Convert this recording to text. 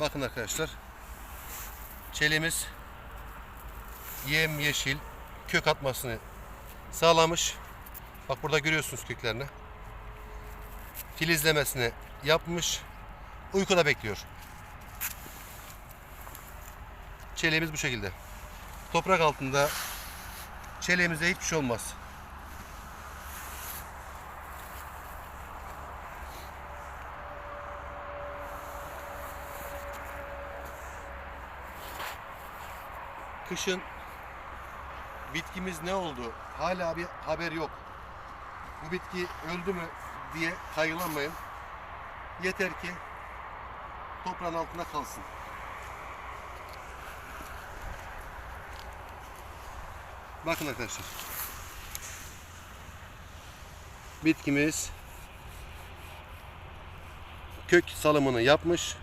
Bakın arkadaşlar. Çelimiz yem yeşil kök atmasını sağlamış. Bak burada görüyorsunuz köklerini. Filizlemesini yapmış. Uykuda bekliyor. Çeleğimiz bu şekilde. Toprak altında çeleğimize hiçbir şey olmaz. Kışın bitkimiz ne oldu? Hala bir haber yok. Bu bitki öldü mü diye kaygılanmayın. Yeter ki toprağın altında kalsın. Bakın arkadaşlar. Bitkimiz kök salımını yapmış.